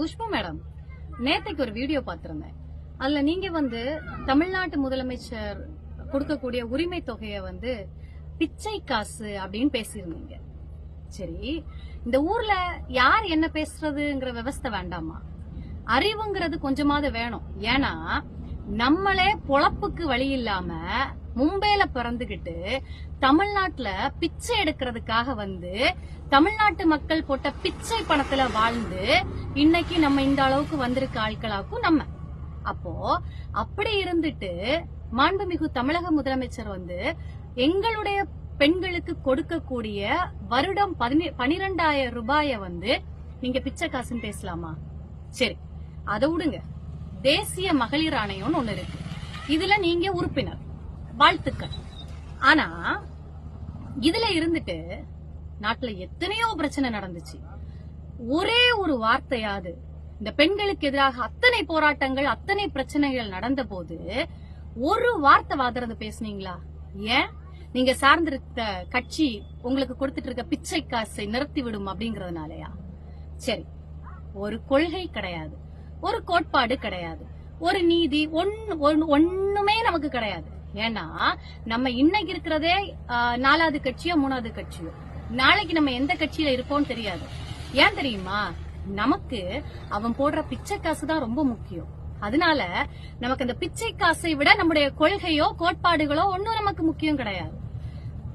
Khushbu madam நேத்தைக்கு ஒரு video பார்த்திருந்தேன். அதுல நீங்க வந்து தமிழ்நாட்டு முதலமைச்சர் கொடுக்கக்கூடிய உரிமை தொகையை வந்து பிச்சை காசு அப்படின்னு பேசியிருந்தீங்க. சரி இந்த ஊர்ல யார் என்ன பேசுறதுங்கிற விவஸ்தை வேண்டாமா? அறிவுங்கிறது கொஞ்சமாவது வேணும். ஏன்னா நம்மளே பொழப்புக்கு வழி இல்லாம மும்பையில பிறந்துகிட்டு தமிழ்நாட்டுல பிச்சை எடுக்கிறதுக்காக வந்து தமிழ்நாட்டு மக்கள் போட்ட பிச்சை பணத்துல வாழ்ந்து இன்னைக்கு நம்ம இந்த அளவுக்கு வந்திருக்க ஆட்களாக்கும் நம்ம. அப்போ அப்படி இருந்துட்டு மாண்புமிகு தமிழக முதலமைச்சர் வந்து எங்களுடைய பெண்களுக்கு கொடுக்கக்கூடிய வருடம் பனிரெண்டாயிரம் ரூபாய வந்து நீங்க பிச்சை காசுன்னு பேசலாமா? சரி அதை விடுங்க. தேசிய மகளிர் ஆணையம்னு ஒண்ணு இருக்கு. இதுல நீங்க உறுப்பினர் வாழ்த்துக்கள். ஆனா இதுல இருந்துட்டு நாட்டுல எத்தனையோ பிரச்சனை நடந்துச்சு. ஒரே ஒரு வார்த்தையாவது இந்த பெண்களுக்கு எதிராக அத்தனை போராட்டங்கள் அத்தனை பிரச்சனைகள் நடந்த போது ஒரு வார்த்தை வாதறது பேசுனீங்களா? ஏன்? நீங்க சார்ந்திருத்த கட்சி உங்களுக்கு கொடுத்துட்டு இருக்க பிச்சை காசை நிறுத்தி விடும் அப்படிங்கறதுனாலயா? சரி ஒரு கொள்கை கிடையாது ஒரு கோட்பாடு கிடையாது ஒரு நீதி ஒன்னு ஒண்ணுமே நமக்கு கிடையாது. ஏன்னா நம்ம இன்னைக்கு இருக்கிறதே நாலாவது கட்சியோ மூணாவது கட்சியோ? நாளைக்கு நம்ம எந்த கட்சியில இருப்போம் தெரியாது. ஏன் தெரியுமா? நமக்கு அவன் போடுற பிச்சை காசு தான் ரொம்ப முக்கியம். அதனால நமக்கு அந்த பிச்சை காசை விட நம்முடைய கொள்கையோ கோட்பாடுகளோ ஒன்னும் நமக்கு முக்கியம் கிடையாது.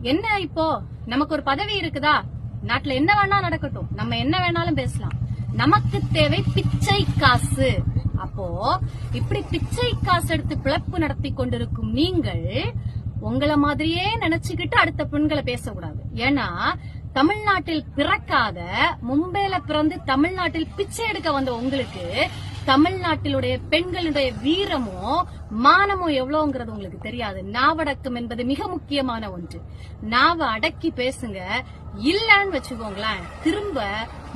என்ன இப்போ? நமக்கு ஒரு பதவி இருக்குதா? நாட்டுல என்ன வேணா நடக்கட்டும். நம்ம என்ன வேணாலும் பேசலாம். நமக்கு தேவை பிச்சை காசு. அப்போ இப்படி பிச்சை காசு எடுத்து பிழப்பு நடத்தி கொண்டிருக்கும் நீங்கள் உங்களை மாதிரியே நினைச்சுக்கிட்டு அடுத்த பெண்களை பேசக்கூடாது. ஏன்னா தமிழ்நாட்டில் பிறக்காத மும்பையில பிறந்து தமிழ்நாட்டில் பிச்சை எடுக்க வந்த உங்களுக்கு தமிழ்நாட்டிலுடைய பெண்களுடைய வீரமோ மானமோ எவ்வளவுங்கிறது உங்களுக்கு தெரியாது. நாவடக்கம் என்பது மிக முக்கியமான ஒன்று. நாவ அடக்கி பேசுங்க. இல்லன்னு வச்சுக்கோங்களேன் திரும்ப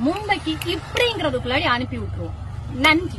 மும்பைக்கு இப்படிங்கிறதுக்குள்ளாடி அனுப்பி விட்டுருவோம். நன்றி.